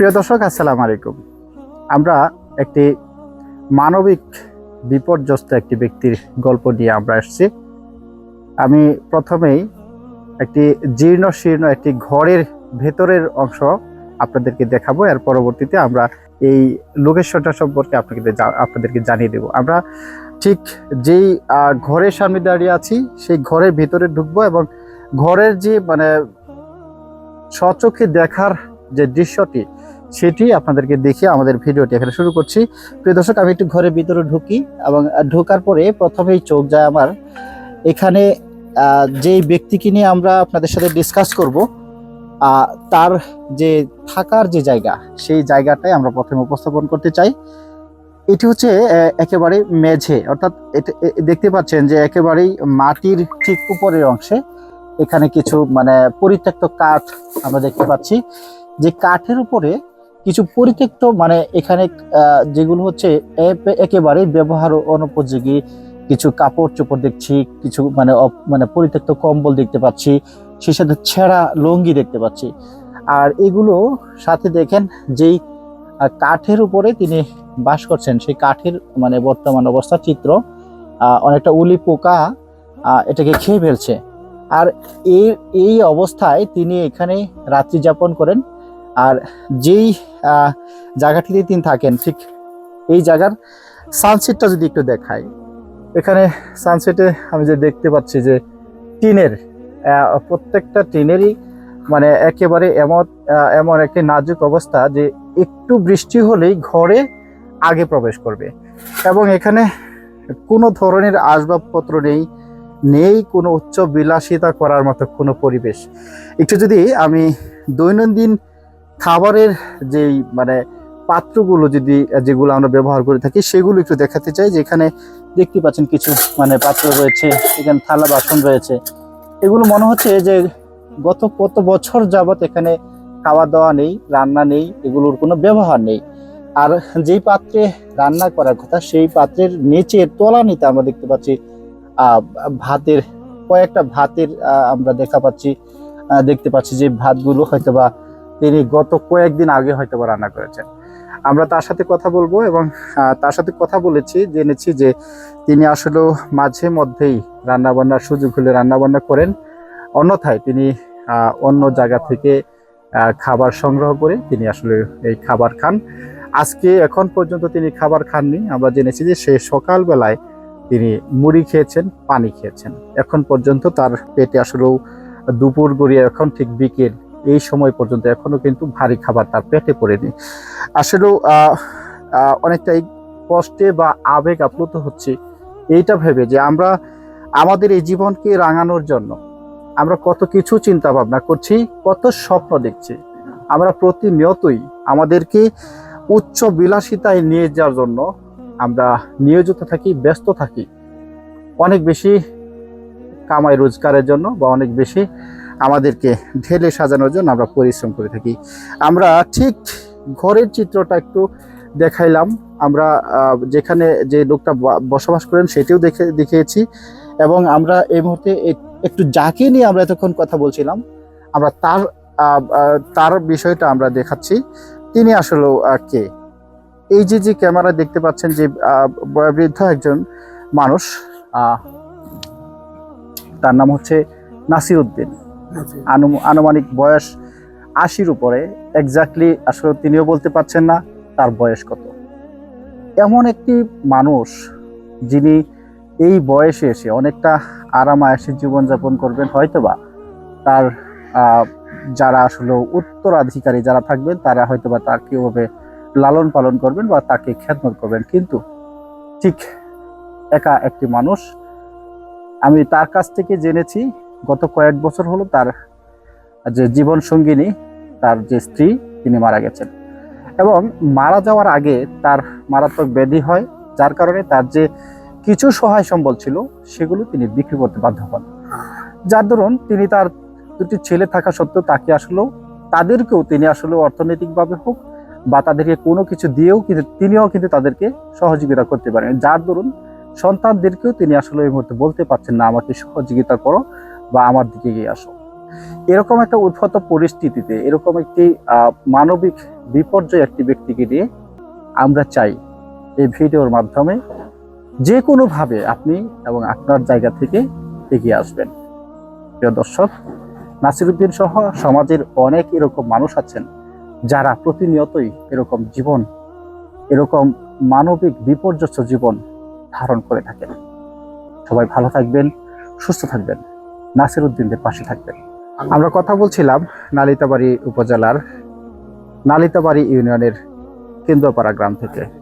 প্রিয় দর্শক, আসসালামু আলাইকুম। আমরা একটি মানবিক বিপর্যস্ত একটি ব্যক্তির গল্প নিয়ে আমরা এসেছি আমি প্রথমেই একটি জীর্ণ শীর্ণ একটি ঘরের ভেতরের অংশ আপনাদেরকে দেখাবো। এর পরবর্তীতে আমরা এই লোকেশনটা সম্পর্কে আপনাকে আপনাদেরকে জানিয়ে দেব। আমরা ঠিক যেই ঘরের সামনে দাঁড়িয়ে আছি, সেই ঘরের ভেতরে ঢুকবো এবং ঘরের যে মানে স্বচক্ষে দেখার যে দৃশ্যটি সেটি আপনাদেরকে দেখিয়ে আমাদের ভিডিওটি এখানে শুরু করছি। প্রিয় দর্শক, আমি একটু ঘরের ভিতরে ঢুকি এবং ঢোকার পরে প্রথমেই চোখ যায় আমার। এখানে যেই ব্যক্তিকে নিয়ে আমরা আপনাদের সাথে ডিসকাস করব তার যে থাকার যে জায়গা, সেই জায়গাটাই আমরা প্রথমে উপস্থাপন করতে চাই। এটি হচ্ছে একেবারে মেঝে। অর্থাৎ দেখতে পাচ্ছেন যে একেবারেই মাটির ঠিক উপরের অংশে এখানে কিছু মানে পরিত্যক্ত কাঠ আমরা দেখতে পাচ্ছি। যে কাঠের উপরে কিছু পরিত্যক্ত মানে এখানে যেগুলো হচ্ছে এ- একেবারে ব্যবহার অনুপযোগী। কিছু কাপড় চোপড় দেখছি, কিছু মানে মানে পরিত্যক্ত কম্বল দেখতে পাচ্ছি, সেই সাথে ছেঁড়া লুঙ্গি দেখতে পাচ্ছি। আর এগুলো সাথে দেখেন যেই কাঠের উপরে তিনি বাস করছেন, সেই কাঠের মানে বর্তমান অবস্থা চিত্র অনেকটা উলি পোকা এটাকে খেয়ে ফেলছে। আর এই এই অবস্থায় তিনি এখানে রাত্রি যাপন করেন। আর যেই জায়গাটিতে তিনি থাকেন, ঠিক এই জায়গার সানসেটটা যদি একটু দেখাই। এখানে সানসেটে আমি যে দেখতে পাচ্ছি যে টিনের প্রত্যেকটা টিনেরই মানে একেবারে এমন এমন একটি নাজুক অবস্থা যে একটু বৃষ্টি হলেই ঘরে আগে প্রবেশ করবে। এবং এখানে কোনো ধরনের আসবাবপত্র নেই নেই কোনো উচ্চ বিলাসিতা করার মতো কোনো পরিবেশ। একটু যদি আমি দৈনন্দিন খাবারের যেই মানে পাত্রগুলো যদি যেগুলো আমরা ব্যবহার করে থাকি, সেগুলো একটু দেখাতে চাই, যেখানে দেখতে পাচ্ছেন কিছু মানে পাত্র রয়েছে, এখানে থালা বাসন রয়েছে। এগুলো মনে হচ্ছে যে গত কত বছর যাবত এখানে খাওয়া দাওয়া নেই, রান্না নেই, এগুলোর কোনো ব্যবহার নেই। আর যেই পাত্রে রান্না করার কথা, সেই পাত্রের নিচে তলানিতে আমরা দেখতে পাচ্ছি ভাতের, কয়েকটা ভাতের আমরা দেখা পাচ্ছি দেখতে পাচ্ছি যে ভাতগুলো হয়তোবা তিনি গত কয়েকদিন আগে হয়তোবা রান্না করেছেন। আমরা তার সাথে কথা বলব এবং তার সাথে কথা বলেছি, জেনেছি যে তিনি আসলে মাঝে মধ্যেই রান্নাবান্নার সুযোগ হলে রান্নাবান্না করেন। অন্যথায় তিনি অন্য জায়গা থেকে খাবার সংগ্রহ করে তিনি আসলে এই খাবার খান। আজকে এখন পর্যন্ত তিনি খাবার খাননি। আমরা জেনেছি যে সে সকালবেলায় তিনি মুড়ি খেয়েছেন, পানি খেয়েছেন। এখন পর্যন্ত তার পেটে আসলেও দুপুর গড়িয়ে এখন ঠিক বিকেল এই সময় পর্যন্ত এখনও কিন্তু ভারী খাবার তার পেটে পড়েনি। আসলেও অনেকটাই কষ্টে বা আবেগ আপ্লুত হচ্ছে এইটা ভেবে যে আমরা, আমাদের এই জীবনকে রাঙানোর জন্য আমরা কত কিছু চিন্তা ভাবনা করছি, কত স্বপ্ন দেখছি। আমরা প্রতিনিয়তই আমাদেরকে উচ্চ বিলাসিতায় নিয়ে যাওয়ার জন্য আমরা নিয়োজিত থাকি, ব্যস্ত থাকি। অনেক বেশি কামাই রোজগারের জন্য বা অনেক বেশি আমাদেরকে ঢেলে সাজানোর জন্য আমরা পরিশ্রম করে থাকি। আমরা ঠিক ঘরের চিত্রটা একটু দেখাইলাম। আমরা যেখানে যে লোকটা বসবাস করেন সেটিও দেখে, দেখিয়েছি এবং আমরা এই মুহূর্তে একটু যাকে নিয়ে আমরা এতক্ষণ কথা বলছিলাম, আমরা তার তার বিষয়টা আমরা দেখাচ্ছি। তিনি আসলে কে? এই যে যে ক্যামেরা দেখতে পাচ্ছেন যে বয়োবৃদ্ধ একজন মানুষ তার নাম হচ্ছে নাসির উদ্দিন আনুমানিক বয়স আশির উপরে এক্স্যাক্টলি আসলে তিনিও বলতে পারছেন না, তার বয়স কত। এমন একটি মানুষ যিনি এই বয়সে এসে অনেকটা আরাম আয়াসী জীবনযাপন করবেন, হয়তোবা তার যারা আসলে উত্তরাধিকারী যারা থাকবেন, তারা হয়তোবা তার কীভাবে লালন পালন করবেন বা তাকে খেদমত করবেন। কিন্তু ঠিক একা একটি মানুষ, আমি তার কাছ থেকে জেনেছি গত কয়েক বছর হলো তার যে জীবন সঙ্গিনী তার যে স্ত্রী, তিনি মারা গেছেন। এবং মারা যাওয়ার আগে তার মারাত্মক ব্যাধি হয়, যার কারণে তার যে কিছু সহায় সম্বল ছিল, সেগুলো তিনি বিক্রি করতে বাধ্য হন। যার দরুন তিনি তার দুটি ছেলে থাকা সত্ত্বেও তাকে আসলেও, তাদেরকেও তিনি আসলে অর্থনৈতিকভাবে হোক বা তাদেরকে কোনো কিছু দিয়েও কিন্তু, তিনিও কিন্তু তাদেরকে সহযোগিতা করতে পারেন। যার দরুন সন্তানদেরকেও তিনি আসলে এই মুহূর্তে বলতে পারছেন, না, আমাকে সহযোগিতা করো। বা আমার দিকে এগিয়ে আসো। এরকম একটা উদ্ভূত পরিস্থিতিতে, এরকম একটি মানবিক বিপর্যয় একটি ব্যক্তিকে নিয়ে আমরা চাই এই ভিডিওর মাধ্যমে যে কোনোভাবে আপনি এবং আপনার জায়গা থেকে এগিয়ে আসবেন। প্রিয় দর্শক, নাসিরুদ্দিন সহ সমাজের অনেক এরকম মানুষ আছেন যারা প্রতিনিয়তই এরকম জীবন, এরকম মানবিক বিপর্যস্ত জীবন ধারণ করে থাকেন। সবাই ভালো থাকবেন, সুস্থ থাকবেন। নাসিরুদ্দিনদের পাশে থাকবেন। আমরা কথা বলছিলাম নালিতাবাড়ি উপজেলার নালিতাবাড়ি ইউনিয়নের কেন্দ্রপাড়া গ্রাম থেকে।